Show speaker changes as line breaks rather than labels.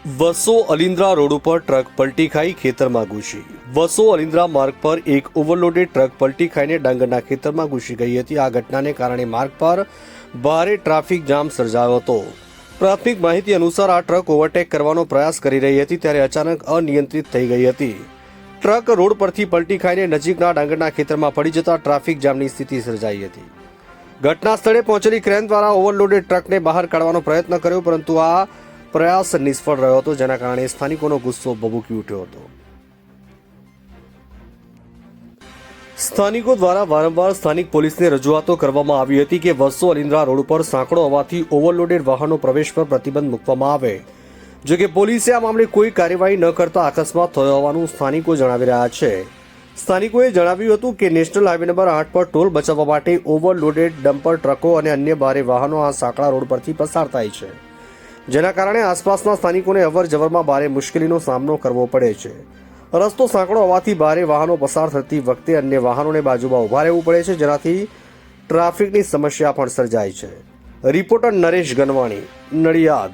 વસો Alindra road ઉપર truck પલટી ખાઈ ખેતરમાં ઘૂસી. વસો અલિન્દ્રા માર્ગ પર એક ઓવરલોડેડ ટ્રક પલટી ખાઈને ડાંગરના ખેતરમાં ઘૂસી ગઈ હતી. આ ઘટનાને કારણે માર્ગ પર ભારે ટ્રાફિક જામ સર્જાયો હતો. પ્રાથમિક માહિતી અનુસાર આ ટ્રક ઓવરટેક કરવાનો પ્રયાસ કરી રહી હતી ત્યારે અચાનક અનિયંત્રિત થઈ ગઈ હતી. ટ્રક રોડ પરથી પલટી ખાઈને નજીકના ડાંગરના ખેતરમાં પડી જતા ટ્રાફિક જામની સ્થિતિ સર્જાઈ હતી. ઘટના સ્થળે પહોંચેલી ક્રેન દ્વારા ઓવરલોડેડ ટ્રકને બહાર કાઢવાનો પ્રયત્ન કર્યો, પરંતુ આ પ્રયાસ નિષ્ફળ રહ્યો હતો, જેના કારણે સ્થાનિકોનો ગુસ્સો ભભૂકી ઉઠ્યો હતો. સ્થાનિકો દ્વારા વારંવાર સ્થાનિક પોલીસને રજૂઆતો કરવામાં આવી હતી કે વસો અલિન્દ્રા રોડ ઉપર સાંકડો હોવાથી ઓવરલોડેડ વાહનો પ્રવેશ પર પ્રતિબંધ મૂકવામાં આવે. જો કે પોલીસે આ મામલે કોઈ કાર્યવાહી ન કરતા અકસ્માત થયો હોવાનું સ્થાનિકો જણાવી રહ્યા છે. સ્થાનિકોએ જણાવ્યું હતું કે નેશનલ હાઈવે નંબર આઠ પર ટોલ બચાવવા માટે ઓવરલોડેડ ડમ્પર ટ્રકો અને અન્ય ભારે વાહનો આ સાંકડા રોડ પરથી પસાર થાય છે. જેના કારણે આસપાસના સ્થાનિકોને અવર જવરમાં ભારે મુશ્કેલીનો સામનો કરવો પડે છે. રસ્તો સાંકડો હોવાથી ભારે વાહનો પસાર થતી વખતે અન્ય વાહનોને બાજુમાં ઊભા રહેવું પડે છે, જેનાથી ટ્રાફિકની સમસ્યા પણ સર્જાય છે. રિપોર્ટર નરેશ ગનવાણી, નડિયાદ.